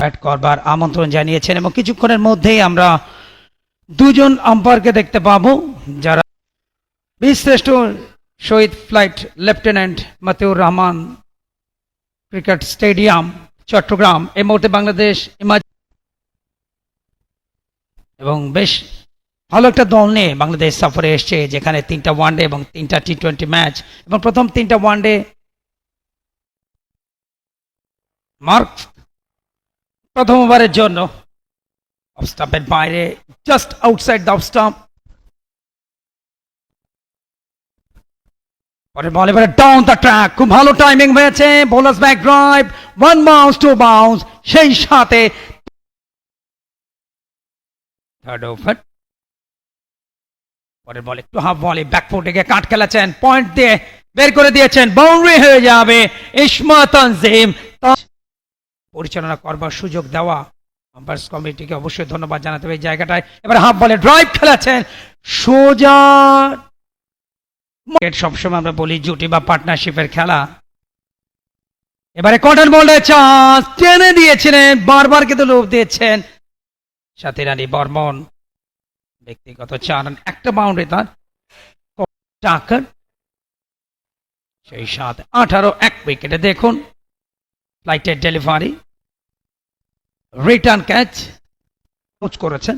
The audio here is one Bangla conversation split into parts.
ব্যাট করবার আমন্ত্রণ জানিয়েছেন এবং কিছুক্ষণের মধ্যেই আমরা দুজন আম্পায়ারকে দেখতে পাবো, যারা বীরশ্রেষ্ঠ শহীদ flight lieutenant Matiur Rahman, cricket stadium, Chattogram, এই মুহূর্তে বাংলাদেশ এবং বেশ ভালো একটা দল নিয়ে বাংলাদেশ সফরে এসছে, যেখানে তিনটা ওয়ানডে এবং তিনটা টি টোয়েন্টি ম্যাচ এবং প্রথম তিনটা ওয়ানডে মার্ক প্রথম ওভারের জন্য অফ স্টাম্পের বাইরে just outside the off stump পরের বল এবারে ডাউন দ্য ট্র্যাক খুব ভালো টাইমিং হয়েছে। Bowler's back drive one bounce two bounce সেই সাথে থার্ড ওভার পরের বল একটু হাফ বলে গিয়ে কাট খেলেছেন। পয়েন্ট দিয়ে বের করে দিয়েছেন। বাউন্ডারি হয়ে যাবে। ইসমা তানজিম। পরিচালনা করবার সুযোগ দেওয়া আম্পায়ার্স কমিটিকে অবশ্যই ধন্যবাদ জানাতে হবে এই জায়গাটায়। এবার হাফ বলে ড্রাইভ খেলেছেন সোজা। সবসময় আমরা বলি জুটি বা পার্টনারশিপের খেলা। এবারে কটন বলে চান্স টেনে দিয়েছিলেন, বারবার কিন্তু লোভ দিয়েছেন সাথে রানী বর্মন। ব্যক্তিগত চার রান একটা বাউন্ডারি তার। টাকার। সেই সাথে আঠারো, এক উইকেটে দেখুন। ফ্লাইটের ডেলিভারি রিটার্ন ক্যাচ কোচ করেছেন।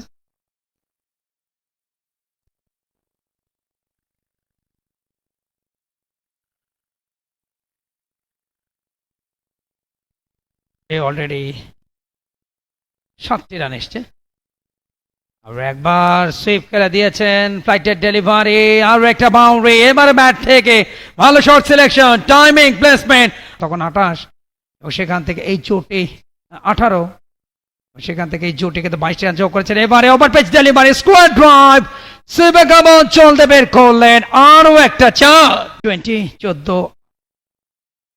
অলরেডি সাতটি রান এসছে। আর একবার সুইপ খেলে দিয়েছেন ফ্লাইটের ডেলিভারি আর একটা বাউন্ডারি এবারে ব্যাট থেকে ভালো শর্ট সিলেকশন টাইমিং প্লেসমেন্ট তখন আঠাশ। সেখান থেকে এই চোটে, আঠারো সেখান থেকে এই জোটিকে তো বাইশটি রান যোগ করেছেন। এবারে over pitch delivery square drive সুইপে কামন চলতে বের করলেন একটা চার। টোয়েন্টি চোদ্দ,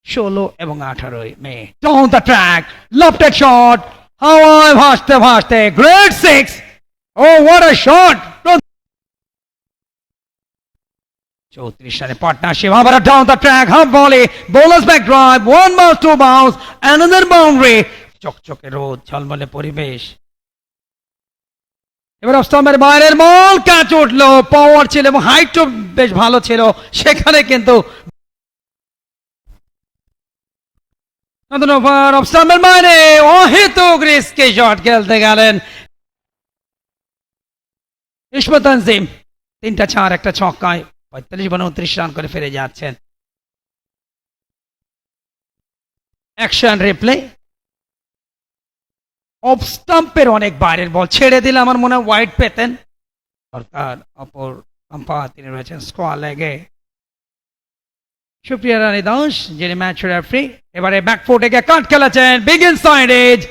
ষোলো এবং আঠারোই মে। Down the track lofted shot হাওয়ায় ভাসতে ভাসতে great six oh what a shot চৌত্রিশ রানে পার্টনারশিপ আবার ডাউন দ্য ট্র্যাক হাফ বলে bowler's back drive one bounce two bounce another boundary চকচকে রোদ, ঝলমলে পরিবেশ। এবার অস্তমের বাইরের বল ক্যাচ উঠল পাওয়ার ছিল এবং হাইটও বেশ ভালো ছিল, সেখানে কিন্তু নতুন ওভার অফস্টাম্পের বাইরে, অহেতুক রিস্কে শট খেলতে গেলেন। ইসমত তিনটা চার একটা ছক্কায়। পঁয়তাল্লিশ বলে উনত্রিশ রান করে ফিরে যাচ্ছেন। অ্যাকশন রিপ্লে অফ স্টাম্পের অনেক বাইরের বল ছেড়ে দিলে আমার মনে হয় ওয়াইড পেতেন। সরকার অপর আম্পায়ার তিনি রয়েছেন স্কোয়ার লেগে সুপ্রিয়া রানী দাস, যিনি ম্যাচ রেফারি এবারে ব্যাকফুটে গিয়ে কাট খেলেছেন। বিগ ইনসাইড এজ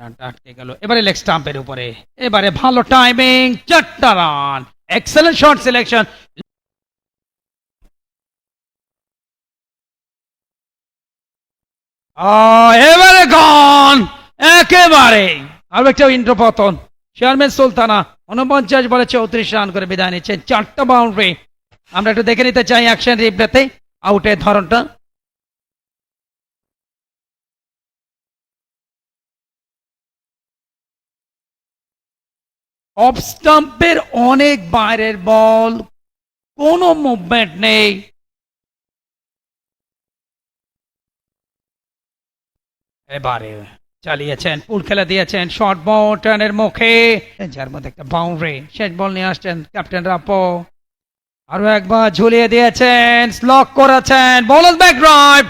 আটকে গেল। এবারে লেগ স্টাম্পের উপরে। এবারে ভালো টাইমিং চারটা রান এক্সেলেন্ট সিলেকশন এবারে গন একেবারে। আর একটা ইন্দ্র পতন। চেয়ারম্যান সুলতানা উনপঞ্চাশ বলে চৌত্রিশ রান করে বিদায় নিচ্ছেন। চারটা বাউন্ডারি আমরা একটু দেখে নিতে চাই অ্যাকশন রিপ্লেতে আউটের ধরনটা। অফ স্টাম্পের অনেক বাইরের বল, কোনো মুভমেন্ট নেই। এবারে চালিয়েছেন পুল খেলে দিয়েছেন শর্ট বল টার্নের মুখে। যার মধ্যে একটা বাউন্ডারি শেষ বল নিয়ে আসছেন ক্যাপ্টেন রাপো আরও একবার ঝুলিয়ে দিয়েছেন স্লক করেছেন বলার ব্যাক ড্রাইভ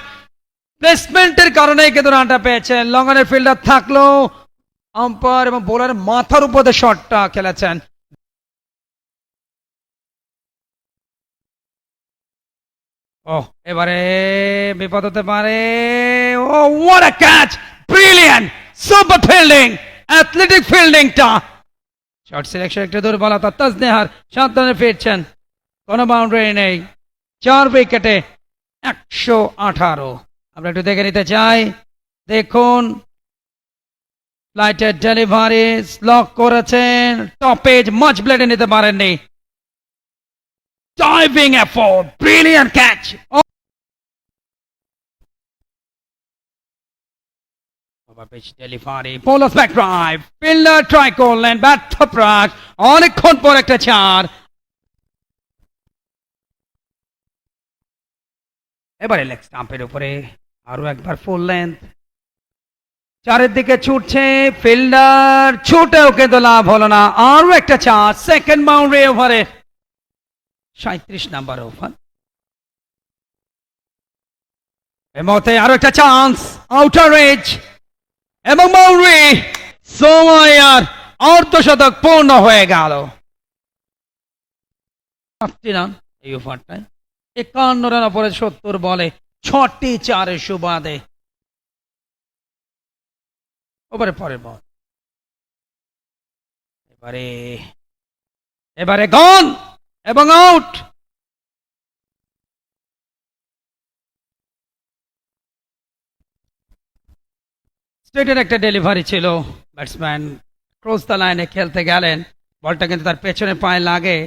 প্লেসমেন্টের কারণে কিন্তু রানটা পেয়েছেন। লঙ্গনের ফিল্ডার থাকল। আম্পায়ার এবং বোলার মাথার উপরে শটটা খেলেছেন। ও এবারে বিপদ হতে পারে। ও what a catch brilliant super fielding athletic ফিল্ডিংটা short selection একটু দুর্বলতা তাজনেহার সাত ফিরছেন। কোনো বাউন্ডারি নেই। চার উইকেটে একশো আঠারো। আমরা একটু দেখে নিতে চাই। দেখুন লাইটের ডেলিভারি লক করেছেন। টপেজ মাচ ব্লেডে নিতে পারেননি। Diving effort brilliant catch delivery bowler back drive fielder try করলেন, ব্যর্থ প্রাক অনেকক্ষণ পর একটা চার এবারে লেগ স্টাম্পের উপরে আরও একবার ফুল লেন্থ চারের দিকে ছুটছে, ফিল্ডার, ছুটেও কিন্তু লাভ হলো না। আরও একটা চার সেকেন্ড বাউন্ডারি ওভারে সাঁত্রিশ নাম্বার ওভার মধ্যে আরও একটা চান্স আউটার এজ এবং বাউন্ডারি সময় আর অর্ধশতক পূর্ণ হয়ে গেল। সাতটি রান এই ওভারটায় একান্ন রান পরে সত্তর বলে, ছটি চারে সুবাদে। ওভারে পরের বল। এবারে এবারে গন এবং আউট। স্টেটের একটা ডেলিভারি ছিল। ব্যাটসম্যান ক্রস দ্য লাইনে খেলতে গেলেন। বলটা কিন্তু তার পেছনে পায়ে লাগে।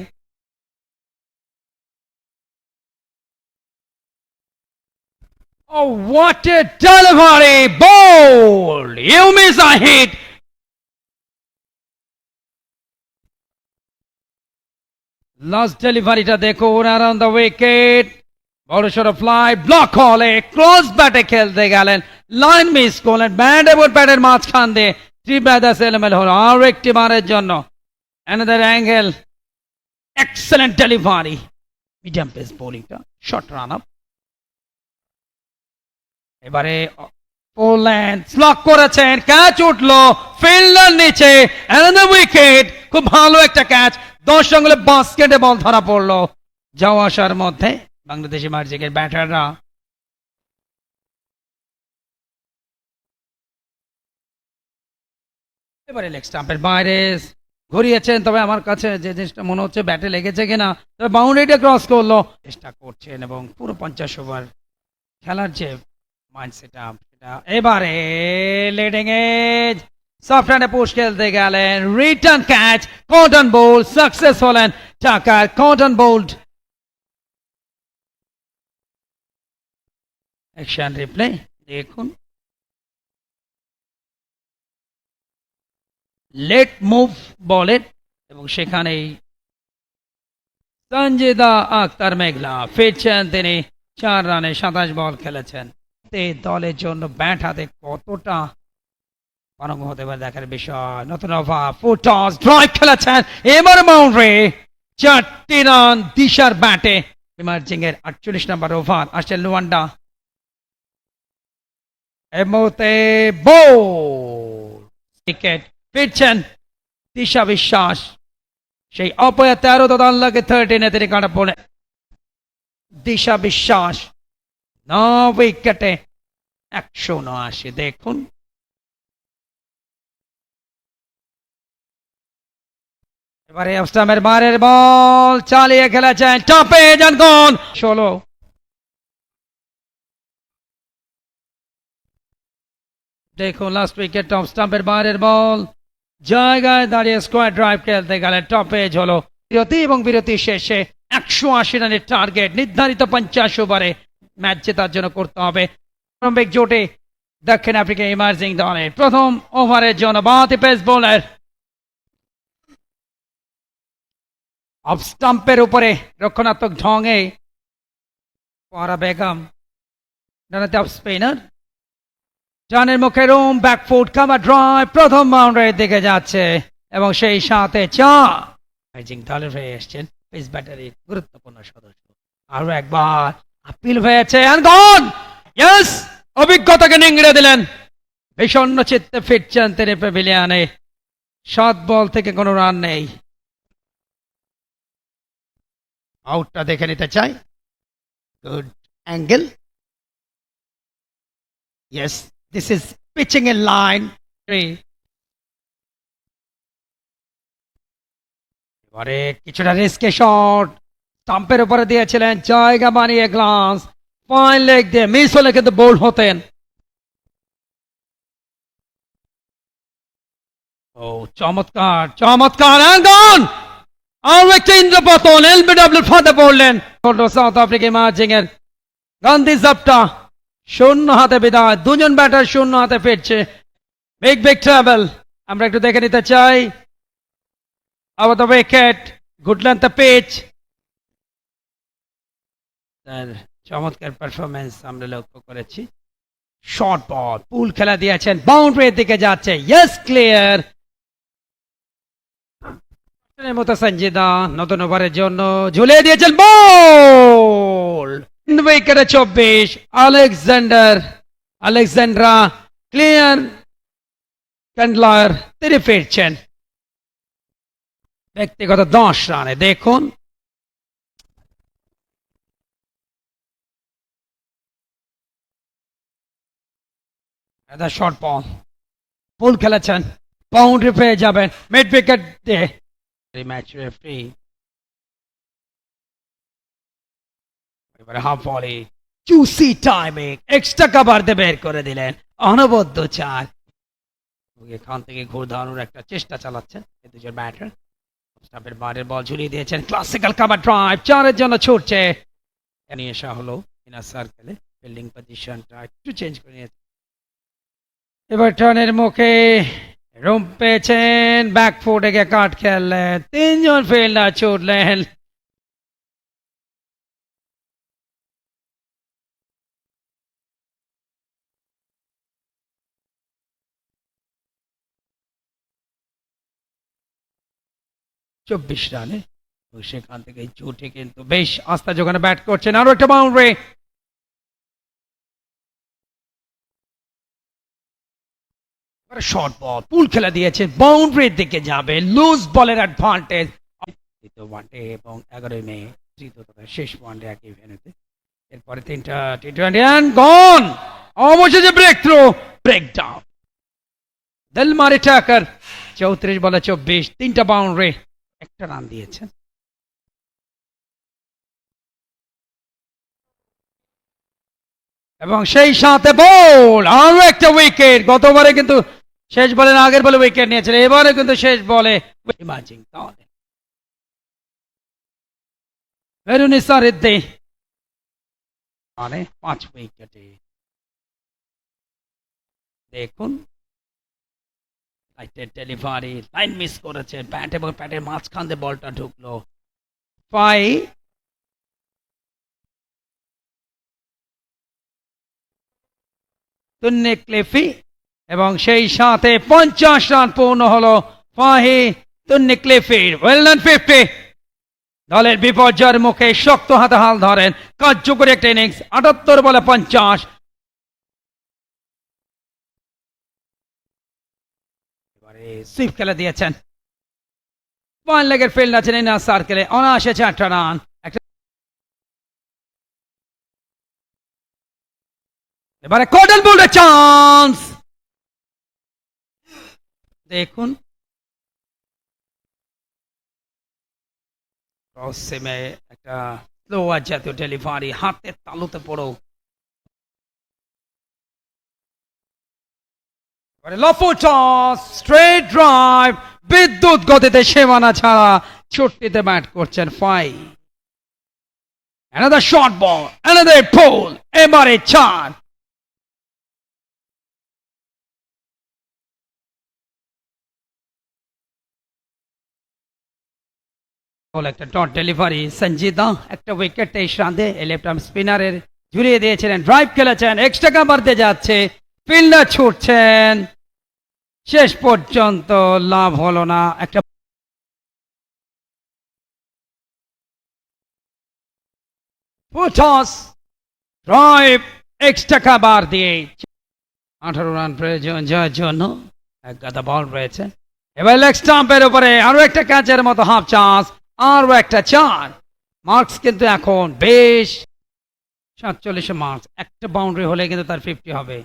Oh, what a delivery! Bold! You miss a hit! Last ডেলিভারিটা দেখুন অ্যারাউন্ড দ্য উইকেট বড় সড়ো ফ্লাই ব্লক হলে ক্রস ব্যাটে খেলতে গেলেন। লাইন মিস করলেন ব্যাট এবং ব্যাটের মাঝখান দিয়ে থ্রি ব্যাদাস এলেমেল হলো। আর একটি বারের জন্য। Another angle excellent delivery medium pace বোলিংটা short run up এবারে পোল্যান্ড ব্লক করেছেন ক্যাচ উঠল ফিল্ডার নিচে উইকেট খুব ভালো একটা ক্যাচ দশ আঙ্গুলে বাস্কেটে বল ধরা পড়ল। যাওয়া আসার মধ্যে বাংলাদেশি মার্জিকের ব্যাটাররা এবারে লেগ স্টাম্পের বাইরে ঘুরিয়েছেন, তবে আমার কাছে যে জিনিসটা মনে হচ্ছে ব্যাটে লেগেছে কিনা, তবে বাউন্ডারিটা ক্রস করল। চেষ্টা করছেন এবং পুরো পঞ্চাশ ওভার খেলার যে মাইন্ড সেট এবারে লিডিং এজ সফট হ্যান্ডে পুশ খেলতে গেলেন। Return catch caught and bowl success হলেন Tucker caught and bowled action replay দেখুন। লেট মুভ বলের এবং সেখানেই সঞ্জিদা আক্তার মেঘলা ফিরছেন তিনি। চার রানে সাতাশ বল খেলেছেন। তে দলের জন্য ব্যাট হাতে কতটা পারঙ্গ হতে পারে দেখার বিষয়। নতুন ওভার, ফুল টস ড্রাইভ খেলেছেন এবার বাউন্ডারি চারটি রান দিশার ব্যাটে। ইমার্জিং এর আটচল্লিশ নম্বর ওভার আসছে লুয়ান্ডা। উইকেট ফিরছেন দিশা বিশ্বাস। সেই অপয়া তেরো দল লাগে থার্টিনে তিনি কাটা পড়ে দিশা বিশ্বাস। ন উইকেটে একশো উনআশি দেখুন। এবারে অস্টামের বারের বল, চালিয়ে খেলেছেন টপে যান গন ষোলো। দেখুন লাস্ট উইকেট টপ স্টাম্পের বাইরের বল। জায়গায় দাঁড়িয়ে স্কোয়ার ড্রাইভ খেলতে গেলেন টপ এজ হলো বিরতি এবং বিরতি শেষে একশো আশি রানের টার্গেট নির্ধারিত পঞ্চাশ ওভারে ম্যাচ জেতার জন্য করতে হবে। প্রারম্ভিক জোটে দক্ষিণ আফ্রিকা ইমার্জিং দলের প্রথম ওভারের জন্য বাহাতি পেস বোলার অফ স্টাম্পের উপরে রক্ষণাত্মক ঢঙে পারা বেগম ডানাতে অফ স্পিনার। ডানের মুখে রুম, ব্যাকফুট কামার ড্রাইভ, প্রথম বাউন্ডারির দিকে যাচ্ছে এবং সেই সাথে চা দলের হয়ে এসছেন পেস ব্যাটারির গুরুত্বপূর্ণ সদস্য। আরও একবার আপিল হয়েছে ইয়েস অভিজ্ঞতাকে নিংড়ে দিলেন। বিষণ্ণ চিত্তে ফিরছেন তিনি পেভিলিয়ানে সাত বল থেকে কোনো রান নেই। আউটটা দেখে নিতে চাই। Good angle yes this is pitching a line এবারে কিছুটা রিস্কে শট স্টাম্পের উপরে দিয়েছিলেন। জায়গা বানিয়ে গ্লাস ফাইন লেগ দিয়ে মিস হলে কিন্তু বোল্ড হতেন। ও, চমৎকার চমৎকার আর একটা ইন্দ্রপতন এলবিডব্লিউ ফাঁদে পড়লেন। সাউথ আফ্রিকা মার্জিং এর গান্ধী জাপটা শূন্য হাতে বিদায়, দুজন ব্যাটার শূন্য হাতে ফিরছে। বিগ বিগ ট্রাভেল আমরা একটু দেখে নিতে চাই। আবার the wicket good length the pitch তার চমৎকার পারফরমেন্স আমরা লক্ষ্য করেছি। শর্ট বল পুল খেলা দিয়েছেন বাউন্ডারির দিকে যাচ্ছে। ইয়েস ক্লিয়ার মতো সঞ্জিদা নতুন ওভারের জন্য ঝুলিয়ে দিয়েছেন বল উইকেটে চব্বিশ আলেকজান্ডার আলেকজান্ড্রা ক্লিয়ার ক্যান্ডলার তিনি ফিরছেন। ব্যক্তিগত দশ রানে, দেখুন। এটা শর্ট বল খেলেছেন বাউন্ডারি পেয়ে যাবেন মিড উইকেট দিয়ে ম্যাচ রেফারি এবারে হাফ বলে চুসি টাইমিং এক্সট্রা কাভার দিয়ে বের করে দিলেন। অনবদ্য চার। এখান থেকে ঘুর ধারণের একটা চেষ্টা চালাচ্ছেন এই দুজন ব্যাটার স্টাম্পের বাইরের বল ঝুলিয়ে দিয়েছেন। ক্লাসিক্যাল কাভার ড্রাইভ চারের জন্য ছুটছে। নিয়ে আসা হলো ইনার সার্কেলে ফিল্ডিং পজিশনটা একটু চেঞ্জ করে নিয়েছে। এবার টনের মুখে রুম পেয়েছেন ব্যাক ফুটে গিয়ে কাট খেললেন, তিনজন ফিল্ডার ছুটলেন। চব্বিশ রানে সেখান থেকে চুটে কিন্তু বেশ আস্থা যোগানে ব্যাট করছেন। আরও একটা বাউন্ডারি শর্ট বল পুল দিয়েছে দিকে যাবে লুজ বলের অ্যাডভান্টেজ ওয়ানডে এবং এগারোই মে, তৃতীয় শেষ ওয়ানডে একই ভেন্যুতে। এরপরে তিনটা টি টোয়েন্টি গন অবশেষে break break down Delmari Tucker চৌত্রিশ বলে চব্বিশ, তিনটা বাউন্ডারি একটা রান দিয়েছেন এবং সেই সাথে বল আরও একটা উইকেট গতবারে কিন্তু শেষ বলে না, আগের বলে উইকেট নিয়েছিলেন এবারে কিন্তু শেষ বলে ম্যাচিং তাহলে ভেরুনিসা রিদ্দি মানে পাঁচ উইকেটে দেখুন। লাইটের ডেলিভারি লাইন মিস করেছে ব্যাট এবং প্যাটের মাঝখান দিয়ে বলটা ঢুকলো। পাই তুন্নে ক্লেফি এবং সেই সাথে পঞ্চাশ রান পূর্ণ হলো ফাহি দলের বিপর্যয়ের মুখে শক্ত হাতে হাল ধরেন। কার্যকরী একটা ইনিংস, আটাত্তর বলে পঞ্চাশ। এবারে সুইপ খেলে দিয়েছেন। ওয়ান লেগের ফিল্ড আছেন ইনার সার্কেলে অনায়াসে চারটা রান। এবারে কডল বোল্ডের চান্স দেখুন। ক্রস সিমে একটা স্লোয়ার জাতীয় ডেলিভারি হাতের তালুতে পড়ো। স্ট্রেট ড্রাইভ বিদ্যুৎ গতিতে সীমানা ছাড়া ছুট্টিতে ব্যাট করছেন ফাই। Another short ball, another pole, এবারে চার। একটা ডট ডেলিভারি সঞ্জিদা একটা উইকেট তেইশ রানে লেফট স্পিনারের ঝুলিয়ে দিয়েছিলেন ড্রাইভ খেলেছেন এক্সট্রা দিয়ে যাচ্ছে ফিল্ডার ছুটছেন, শেষ পর্যন্ত লাভ হলো না, একটা পুটস ড্রাইভ এক্সট্রা কাভার দিয়ে। আঠারো রান প্রয়োজন, জয়ের জন্য এক গাদা বল রয়েছে। এবার লেগ স্টাম্পের উপরে আরও একটা ক্যাচের মতো হাফ চান্স আরও একটা চার। মার্কস কিন্তু এখন বেশ সাতচল্লিশে মার্কস একটা বাউন্ডারি হলে কিন্তু তার ফিফটি হবে।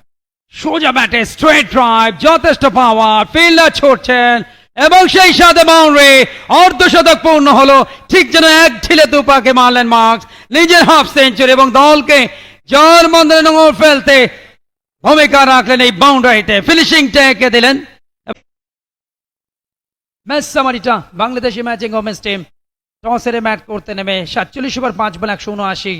সোজা ব্যাটে স্ট্রেট ড্রাইভ যথেষ্ট পাওয়ার ফিল্ডার ছুটছেন এবং সেই সাথে বাউন্ডারি অর্ধশতক পূর্ণ হলো। ঠিক যেন এক ঢিলে দুপাকে মারলেন মার্কস নিজের হাফ সেঞ্চুরি এবং দলকে জল মন্দিরে নোংর ফেলতে ভূমিকা রাখলেন এই বাউন্ডারিতে ফিনিশিং ট্যাগে দিলেন। ম্যাচ সামারিটা বাংলাদেশি ম্যাচিং ওমেন্স টিম টসের ম্যাট করতে নেমে সাতচল্লিশ ওভার পাঁচ বল একশো উনআশি।